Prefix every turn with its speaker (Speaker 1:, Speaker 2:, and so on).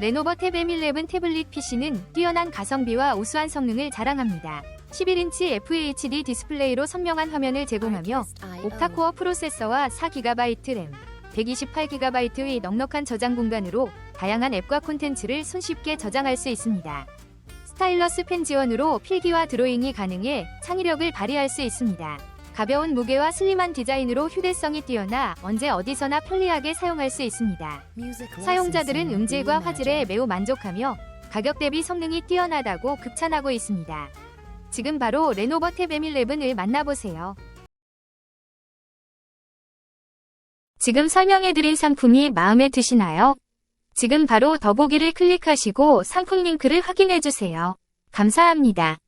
Speaker 1: 레노버 탭 M11 태블릿 PC는 뛰어난 가성비와 우수한 성능을 자랑합니다. 11인치 FHD 디스플레이로 선명한 화면을 제공하며 옥타코어 프로세서와 4GB 램, 128GB의 넉넉한 저장 공간으로 다양한 앱과 콘텐츠를 손쉽게 저장할 수 있습니다. 스타일러스 펜 지원으로 필기와 드로잉이 가능해 창의력을 발휘할 수 있습니다. 가벼운 무게와 슬림한 디자인으로 휴대성이 뛰어나 언제 어디서나 편리하게 사용할 수 있습니다. 사용자들은 음질과 화질에 매우 만족하며 가격 대비 성능이 뛰어나다고 극찬하고 있습니다. 지금 바로 레노버 탭 M11을 만나보세요. 지금 설명해드린 상품이 마음에 드시나요? 지금 바로 더보기를 클릭하시고 상품 링크를 확인해주세요. 감사합니다.